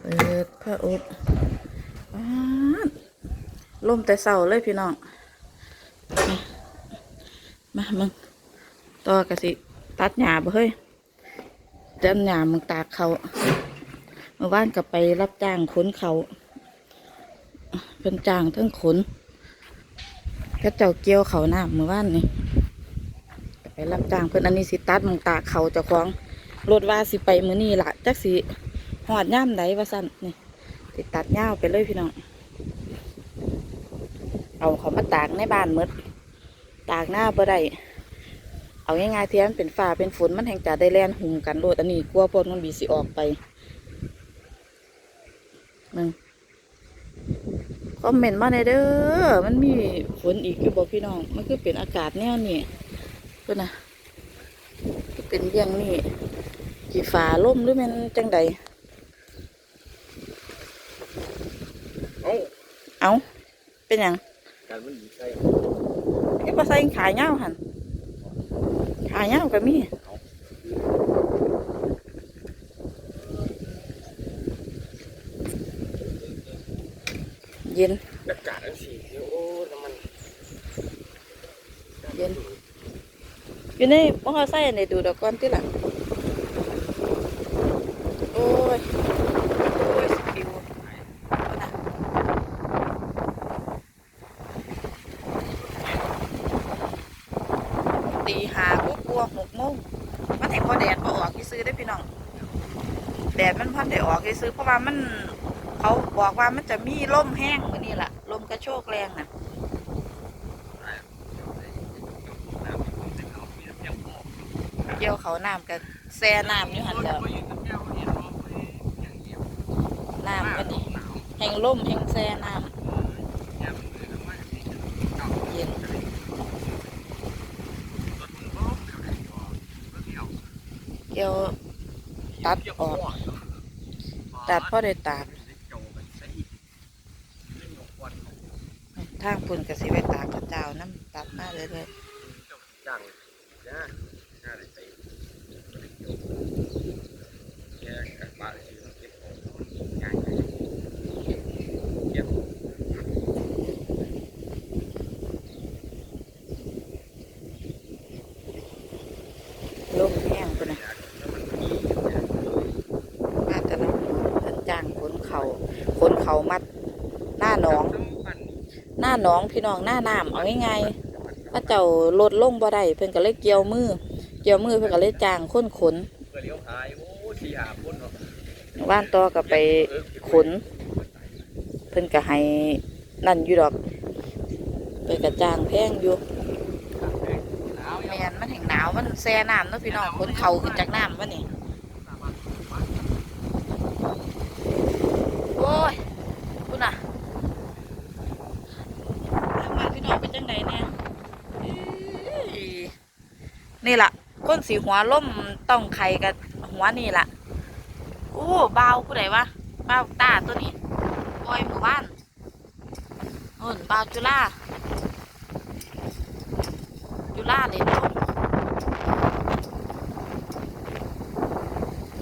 เปิดพระอบป๊าดลมแต่เสาเลยพี่น้อง มามึงต่อกะสิ ตัดหญ้าบ่เฮ้ยตัดหญ้ามึงตากเขาเมื่อวานก็ไปรับจ้างขนเขาเป็นจ้างทั้งขนก็เจ้าเกี่ยวเขาหน้าเมื่อวานนี่ไปรับจ้างเพิ่นอันนี้สิตัดมึงตากเขาเจ้าของรถว่าสิไปมือนี้ล่ะจักสิ หอดย่ามใดว่าสั่นนี่สิตัดยาวไปเลยพี่น้อง เอาเขามาตากในบ้านหมดตากหน้าบ่ได้เอาง่ายๆเทียมนเป็นฟ้าเป็นฝนมันแห่งจะได้แล่นหุมกันโลดอันนี้กลัวพวกมันบีสิออกไปมึงคอมเมนต์มาในอเด้อ มันมีฝนอีกอยู่บอกพี่น้อง มันคือเป็นอากาศแนวนี้เพื่อนนะเป็นเรื่องนี้กี่ฟ้าล่มหรือมันจังใด เอ้า เอาเป็นยังการมันอยู่ใกล้ไอ้ภาษาขายเงาหันขายเงาวก็มีเย็นอากาศอันสีโอ้น้ำมันเย็นอยู่ในมอไซค์ในดูดอกก้อนที่หลังโอ้ย โอ้ยสปิวนะ ตีหาพวกกลัวหกโมงมันเห็นพอแดดพอออกที่ซื้อได้พี่น้อง แดดมันพอได้ออกที่ซื้อเพราะว่ามัน เขาบอกว่ามันจะมีลมแห้งมือนี่แหละลมกระโชกแรงน่ะเกี่ยวเขาน้ำกับแซ่น้ำอยู่หันแล้วน้ำก็นี่แห่งล่มแห่งแซ่น้ำเย็น เกี่ยวตัดออก ตัดพ่อได้ตากทางปุ่นกับสิไปตากกระเจ้าน้ำตัดมาเลยเลยจังนะน่าเลยไปแกกับบ้านสิมันเก็บของง่ายเก็บ ลมแห้งปุ่นนะมาแต่ละเพิ่นจ้างขนเขาขน เขามัดหน้าหนอง หน้าหนองพี่น้องหน้าน้ำเอาง่ายๆถ้าเจ้าลดลงบ่ได้เพิ่นก็เลยเกี่ยวมือ เกี่ยวมือเพิ่นก็เลยจางคนขนก็เลี้ยวขายโอ้สี่หาคนว่านต่อก็ไปขน เพิ่นก็ให้นั่นอยู่ดอกเพิ่นก็จางแพงอยู่แมนมันแห่งหนาวมันแซ่น้ำเนาะพี่น้องขนเขาขึ้นจากน้ำวะนี่โอ้ยคุณน่ะทางบ้านพี่น้องเป็นจังไดเนี่ยอี้นี่ล่ะก้น สีหัวล่มต้องไข่กับหัวนี่ล่ะโอ้เบาผู้ใดวะเบาตาตัวนี้บอยหมู่บ้านหุ่นเบาจุฬาจุฬาเลยเนาะ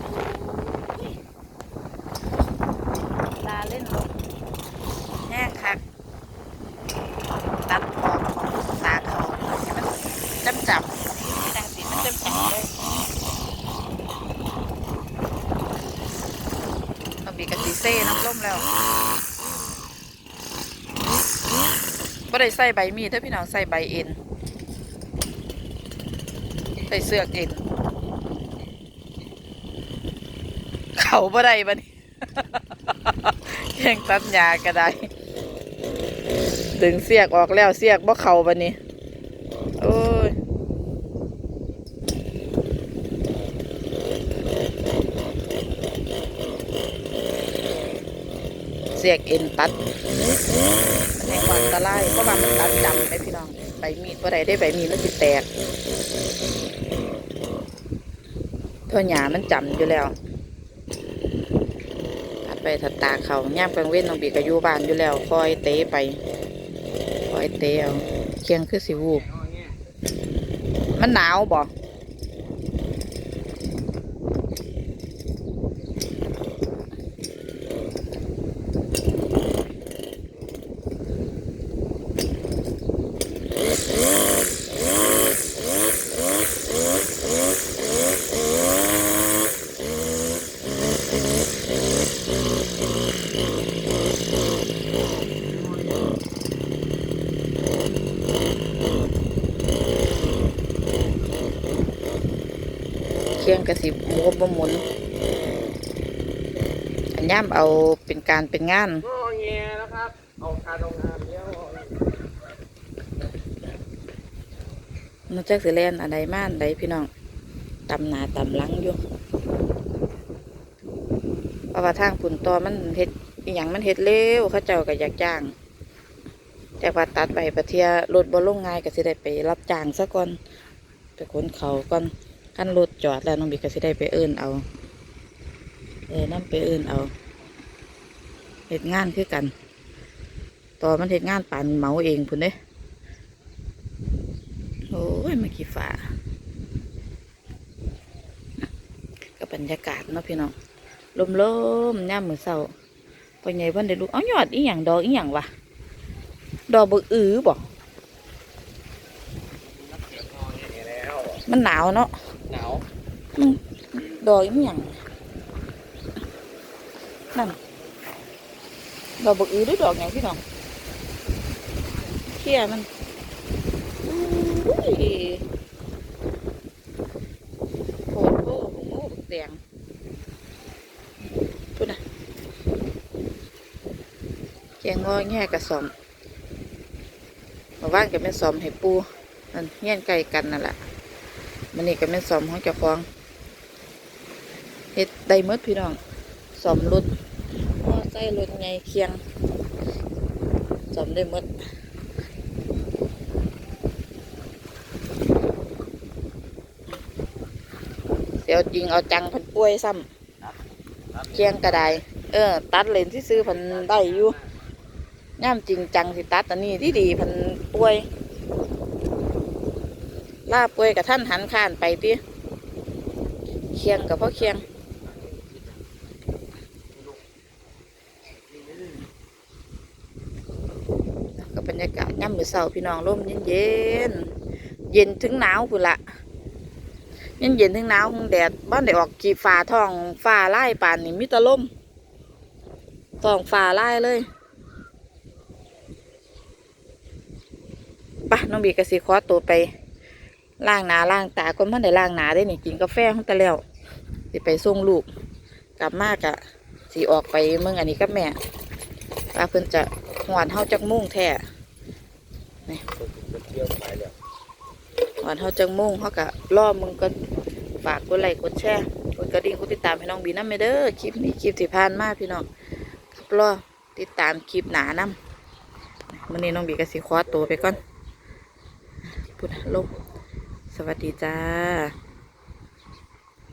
โอ้ยลาเล่นลงแห้งคักตัดออกของตาเขาให้มันจำจับดังสีมันจำจับเลย เราบีกะ ติเซ่น้ำล่มแล้วบ่ได้ใส่ใบมีดถ้าพี่น้องใส่ใบเอ็นใส่เสือกเอ็น เขาบ่ได้บัดนี้แข่งตัดหญ้าก็ได้ ดึงเสียกออกแล้วเสียกบ่เขาบัดนี้ โอ้ย เสียกเอ็นตัดมันให้ความอันตรายเพราะว่ามันตัดดำไปพี่น้องใบมีดบ่ได้ได้ใบมีดมันสิแตกเพราะหญ้ามันจำอยู่แล้วตัดไปถัดตาเขาย่ามกลางเว้นน้องบีก็อยู่บ้านอยู่แล้ว คอยเตะไป คอยเตะเอาเคียงคือสิวูบมันหนาวบ่ คียงกระสิบหมูบ่หมุน อันย่ามเอาเป็นการเป็นงานงอแงนะครับเอาคาดองงานเลี้ยวนอกจากสิแลนอะไรมาอันใดพี่น้องตำหนาตำหลังอยู่เพราะว่าทางปุ่นตอมันเฮ็ดอหย่างมันเฮ็ดเร็วเขาเจ้าก็อยากจ้างแต่ว่าตัดไปประเทียรถบ่ลงง่ายก็สิได้ไปรับจ้างซะก่อนไปขนเขาก่อน ขั้นรถจอดแล้วน้องบิ๊กก็สิได้ไปเอิ้นเอา เออนั่ไปเอิ้นเอาเฮ็ดงานคือกัน ต่อมันเฮ็ดงานปานเมาเองพุ่นเด้โอ้ยมากี่ฝากับบรรยากาศเนาะพี่น้องลมลมๆย่ามมือเศร้าพอใหญ่เพิ่นได้ลูกเอายอดอีหยังดอกอีหยังวะดอกบกอือบ่นักเสียงงอแงแล้วมันหนาวเนาะ หนาวมันดอกอีหยังนั่นดอกบึกอือหรือดอกหยังพี่น้องเขี้ยมันอุ้ยโหโหโหบักแดงพูดนะแกงงอแง่กระสอมมาว่านกับแม่สอมให้ปูนั่นเฮี้ยนไก่กันนั่นแหละ มันนี่กับแม่นสอมของเจ้าของเฮ็ดได้หมดพี่น้องสอมรถมอไซค์รถไงเคียงสอมได้หมดเดี๋ยวจริงเอาจังพันป่วยซ้ำเคียงกระไดเออ ตัดเลนที่ซื้อพันได้อยู่ย่ามจริงจังสิตัดอันนี้ที่ดีพันป่วย ลาป่วยกับท่านหันข้านไปติเคียงกับพ่อเคียง กับบรรยากาศย่ำมือเสาพี่น้องร่มเย็นเย็นเย็นถึงหนาวพุ่นละเย็นเย็นถึงหนาวคงแดดบ้านได้ออกกีฟ้าทองฟ้าไล่ป่านนี่มิตรลมทองฟ้าไล่เลยปะน้องบีกสิขอตัวไป ล้างหนาล้างตาคนมันได้ล้างหนาได้นี่กินกาแฟของแต่แล้วสิไปส่งลูก กลับมากอะสีออกไปเมืองอันนี้กับแม่ว่าเพิ่นจะหวานเฮาจักมุ่งแท้เที่ยวไปแล้วหวานเฮาจังมุ่งเฮากะล่อมึงก็ฝากกดไลค์กดแชร์กดกระดิ่งกดติดตามให้น้องบีน้ำไปเด้อคลิปนี้คลิปที่ผ่านมาพี่น้องครับรอติดตามคลิปหนาน้ำมื้อนี้น้องบีก็สิขอตัวไปก่อนพุทธลม สวัสดีจ้า